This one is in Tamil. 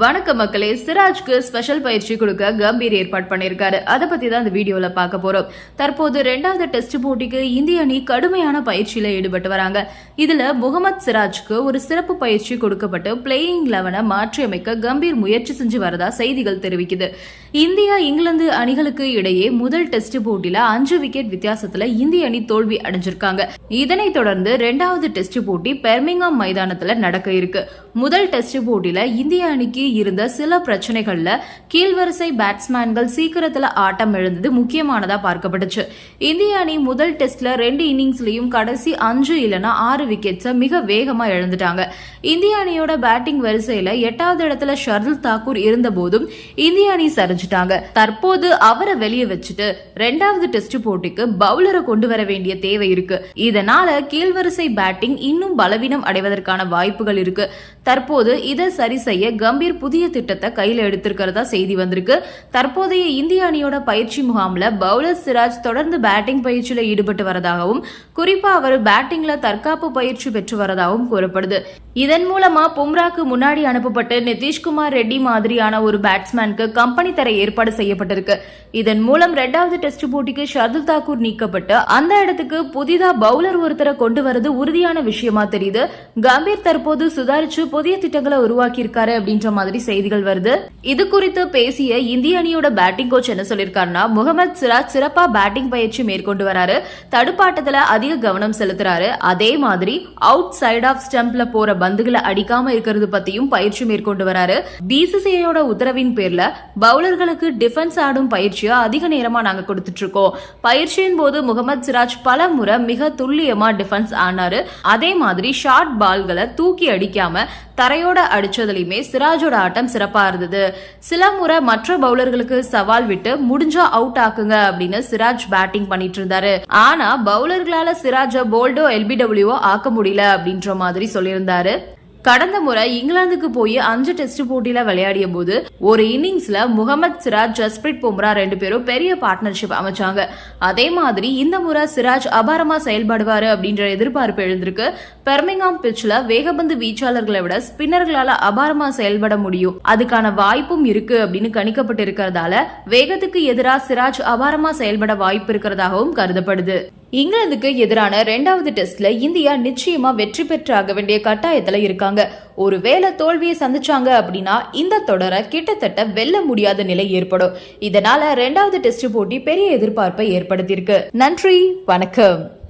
வணக்க மக்களே. சிராஜ்க்கு ஸ்பெஷல் பயிற்சி கொடுக்க கம்பீர் ஏற்பாடு பண்ணியிருக்காரு. அதை பத்தி தான் இந்த வீடியோல பார்க்க போறோம். தற்போது ரெண்டாவது டெஸ்ட் போட்டிக்கு இந்திய அணி கடுமையான பயிற்சியில ஈடுபட்டு வராங்க. இதுல முகமது சிராஜ்க்கு ஒரு சிறப்பு பயிற்சி கொடுக்கப்பட்டு பிளேயிங் லெவனை மாற்றியமைக்க கம்பீர் முயற்சி செஞ்சு வரதா செய்திகள் தெரிவிக்குது. இந்தியா இங்கிலாந்து அணிகளுக்கு இடையே முதல் டெஸ்ட் போட்டியில அஞ்சு விக்கெட் வித்தியாசத்துல இந்திய அணி தோல்வி அடைஞ்சிருக்காங்க. இதனைத் தொடர்ந்து ரெண்டாவது டெஸ்ட் போட்டி பெர்மிங்காம் மைதானத்துல நடக்க இருக்கு. முதல் டெஸ்ட் போட்டியில இந்திய அணிக்கு இருந்த சில பிரச்சனைகள்ல கீழ்வரிசை பேட்ஸ்மேன்கள் சீக்கிரத்துல ஆட்டம் எழுந்தது முக்கியமானதா பார்க்கப்பட்டுச்சு. இந்திய அணி முதல் டெஸ்ட்ல ரெண்டு இன்னிங்ஸ்லயும் கடைசி அஞ்சு இல்லனா ஆறு விக்கெட்ஸை மிக வேகமா எழுந்துட்டாங்க இந்திய அணியோட பேட்டிங் வரிசையில எட்டாவது இடத்துல ஷர்துல் தாக்கூர் இருந்த போதும் இந்திய அணி சரிஞ்சிட்டாங்க. தற்போது அவரை வெளியே வச்சுட்டு ரெண்டாவது டெஸ்ட் போட்டிக்கு பவுலரை கொண்டு வர வேண்டிய தேவை இருக்கு. இதனால கீழ்வரிசை பேட்டிங் இன்னும் பலவீனம் அடைவதற்கான வாய்ப்புகள் இருக்கு. தற்போது இதை சரி செய்ய கம்பீர் புதிய திட்டத்தை கையில எடுத்திருக்கிறதா செய்தி வந்திருக்கு. தற்போதைய இந்திய அணியோட பயிற்சி முகாம்ல பவுலர் சிராஜ் தொடர்ந்து பேட்டிங் பயிற்சியில ஈடுபட்டு வரதாகவும் குறிப்பா அவர் பேட்டிங்ல தற்காப்பு பயிற்சி பெற்று வரதாகவும் கூறப்படுது. இதன் மூலமா பும்ராக்கு முன்னாடி அனுப்பப்பட்டு நிதிஷ்குமார் ரெட்டி மாதிரியான ஒரு பேட்ஸ்மேனுக்கு கம்பெனி தர ஏற்பாடு செய்யப்பட்டிருக்கு. இதன் மூலம் ரெண்டாவது டெஸ்ட் போட்டிக்கு ஷர்துல் தாக்கூர் நீக்கப்பட்டு அந்த இடத்துக்கு புதிதா பவுலர் ஒருத்தரை கொண்டு வரது உறுதியான விஷயமா தெரியுது. கம்பீர் தற்போது சுதாரிச்சு புதிய திட்டங்களை உருவாக்கி இருக்காரு அப்படின்ற மாதிரி செய்திகள் வருது. இது குறித்து பேசிய இந்திய அணியோட பேட்டிங் கோச் என்ன சொல்லியிருக்காருன்னா முகமது சிராஜ் சிறப்பா பேட்டிங் பயிற்சி மேற்கொண்டு வராரு. தடுப்பாட்டத்துல அதிக கவனம் செலுத்துறாரு. அதே மாதிரி அவுட் சைட் ஆஃப் ஸ்டம்ப்ல போற பந்துகளை அடிக்காம இருக்கிறது பத்தியும் பயிற்சி மேற்கொண்டு வராரு. பிசிசிஐயோட உத்தரவின் பேர்ல பவுலர்களுக்கு டிஃபென்ஸ் ஆடும் பயிற்சியை அதிக நேரமா நாங்க கொடுத்துட்டு இருக்கோம். பயிற்சியின் போது முகமது சிராஜ் பல முறை மிக துல்லியமா டிஃபென்ஸ் ஆனாரு. அதே மாதிரி ஷார்ட் பால்களை தூக்கி அடிக்காம தரையோட அடிச்சதுலயுமே சிராஜோட ஆட்டம் சிறப்பா இருந்தது. சில முறை மற்ற பவுலர்களுக்கு சவால் விட்டு முடிஞ்சா அவுட் ஆக்குங்க அப்படின்னு சிராஜ் பேட்டிங் பண்ணிட்டு இருந்தாரு. ஆனா பவுலர்களால சிராஜ போல்டோ எல்பிடபிள்யூஓ ஆக்க முடியல அப்படின்ற மாதிரி சொல்லியிருந்தாரு. கடந்த முறை இங்கிலாந்துக்கு போய் அஞ்சு டெஸ்ட் போட்டியில விளையாடிய போது ஒரு இன்னிங்ஸ்ல முகமது சிராஜ் ஜஸ்பிரிட் பும்ரா ரெண்டு பேரும் பெரிய பார்ட்னர்ஷிப் அமைச்சாங்க. அதே மாதிரி இந்த முறை சிராஜ் அபாரமா செயல்படுவாரு அப்படின்ற எதிர்பார்ப்பு எழுந்திருக்கு. பெர்மிங்காம் பிட்ச்ல வேகபந்து வீச்சாளர்களை விட ஸ்பின்னர்களால அபாரமா செயல்பட முடியும். அதுக்கான வாய்ப்பும் இருக்கு அப்படின்னு கணிக்கப்பட்டு இருக்கிறதால வேகத்துக்கு எதிராக சிராஜ் அபாரமா செயல்பட வாய்ப்பு இருக்கிறதாகவும் கருதப்படுது. இங்கிலாந்துக்கு எதிரான இரண்டாவது டெஸ்ட்ல இந்தியா நிச்சயமா வெற்றி பெற்றாக வேண்டிய கட்டாயத்துல இருக்காங்க. ஒருவேளை தோல்வியை சந்திச்சாங்க அப்படின்னா இந்த தொடரை கிட்டத்தட்ட வெல்ல முடியாத நிலை ஏற்படும். இதனால இரண்டாவது டெஸ்ட் போட்டி பெரிய எதிர்பார்ப்பை ஏற்படுத்தியிருக்கு. நன்றி வணக்கம்.